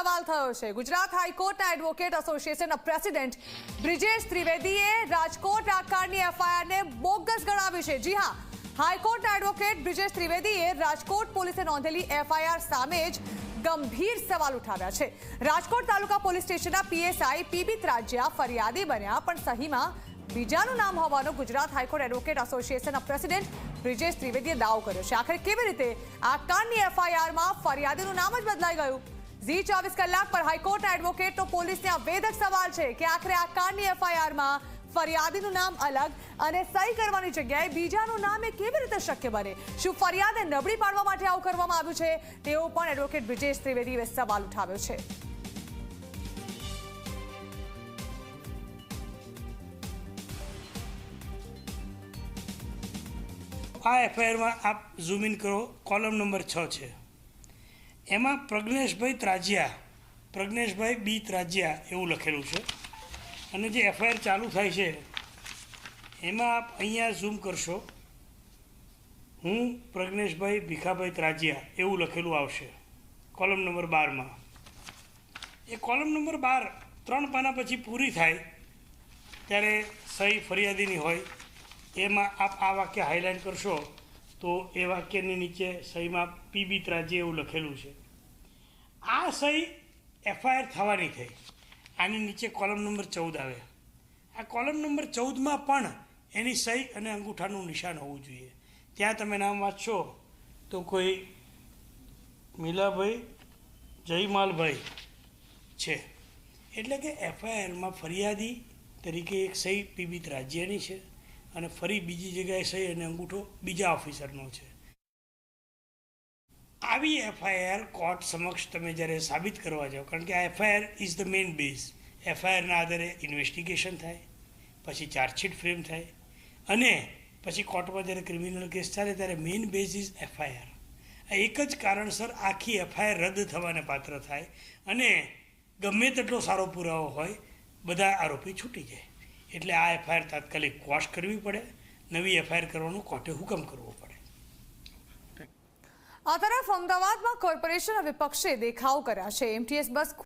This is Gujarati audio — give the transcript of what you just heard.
સવાલ થયો છે. ગુજરાત હાઈકોર્ટના એડવોકેટ એસોસિએશનના પ્રેસિડેન્ટ બ્રિજેશ ત્રિવેદીએ રાજકોટ આકારની એફઆઈઆરને બોગસ ગણાવી છે. જી હા, હાઈકોર્ટના એડવોકેટ બ્રિજેશ ત્રિવેદીએ રાજકોટ પોલીસે નોંધેલી એફઆઈઆર સામે જ ગંભીર સવાલ ઉઠાવ્યા છે. રાજકોટ તાલુકા પોલીસ સ્ટેશનના પીએસઆઈ પીબી ત્રાજ્યા ફરિયાદી બન્યા, પણ સહીમાં બીજાનું નામ હોવાનો ગુજરાત હાઈકોર્ટ એડવોકેટ એસોસિએશનના પ્રેસિડેન્ટ બ્રિજેશ ત્રિવેદીએ દાવો કર્યો છે. આખરે કેવી રીતે આ કાંડની એફઆઈઆરમાં ફરિયાદીનું નામ જ બદલાઈ ગયું? ઝી ચોવીસ કલાક પર હાઈકોર્ટના એડવોકેટનો પોલીસને આ વેધક સવાલ છે કે આખરે આ કાંડની એફઆઈઆરમાં ફરિયાદીનું નામ અલગ અને સહી કરવાની જગ્યાએ બીજાનું નામ એ કેવી રીતે શક્ય બને? શું ફરિયાદને નબળી પાડવા માટે આવું કરવામાં આવ્યું છે? તેવો પણ એડવોકેટ બ્રિજેશ ત્રિવેદીએ સવાલ ઉઠાવ્યો છે. આ એફઆઈઆરમાં આપ ઝૂમ ઇન કરો. કોલમ નંબર છ છે. એમાં પ્રજ્ઞેશભાઈ ત્રાજિયા, પ્રજ્ઞેશભાઈ બી ત્રાજિયા એવું લખેલું છે. અને જે એફઆઈઆર ચાલુ થાય છે, એમાં આપ અહીંયા ઝૂમ કરશો. હું પ્રજ્ઞેશભાઈ ભીખાભાઈ ત્રાજિયા એવું લખેલું આવશે. કોલમ નંબર બારમાં. એ કોલમ નંબર બાર ત્રણ પાના પછી પૂરી થાય, ત્યારે સહી ફરિયાદીની હોય. એમાં આપ આ વાક્ય હાઇલાઇટ કરશો. તો એ વાક્યની નીચે સહીમાં પીબી ત્રાજ્ય એવું લખેલું છે. આ સહી એફઆઈઆર થવાની થઈ. આની નીચે કોલમ નંબર ચૌદ આવે. આ કોલમ નંબર ચૌદમાં પણ એની સહી અને અંગૂઠાનું નિશાન હોવું જોઈએ. ત્યાં તમે નામ વાંચશો તો કોઈ મીલાભાઈ જયમાલભાઈ છે. એટલે કે એફઆઈઆરમાં ફરિયાદી તરીકે એક સહી પીબી રાજ્યની છે. અને ફરી બીજી જગ્યાએ સહી અને અંગૂઠો બીજા ઓફિસરનો છે. આવી એફઆઈઆર કોર્ટ સમક્ષ તમે જ્યારે સાબિત કરવા જાઓ, કારણ કે આ FIR is the main base એફઆઈઆરના આધારે ઇન્વેસ્ટિગેશન થાય, પછી ચાર્જશીટ ફ્રેમ થાય, અને પછી કોર્ટમાં જ્યારે ક્રિમિનલ કેસ ચાલે ત્યારે મેઇન બેઝ ઇઝ એફઆઈઆર. આ એક જ કારણસર આખી એફઆઈઆર રદ થવાને પાત્ર થાય, અને ગમે તેટલો સારો પુરાવો હોય, બધા આરોપી છૂટી જાય. એટલે આ એફઆઈઆર તાત્કાલિક ક્વોશ કરવી પડે, નવી એફઆઈઆર કરવાનો કોર્ટે હુકમ કરવો પડે. આ તરફ અમદાવાદમાં કોર્પોરેશન વિપક્ષે દેખાવ કર્યા છે. એમટીએસ બસ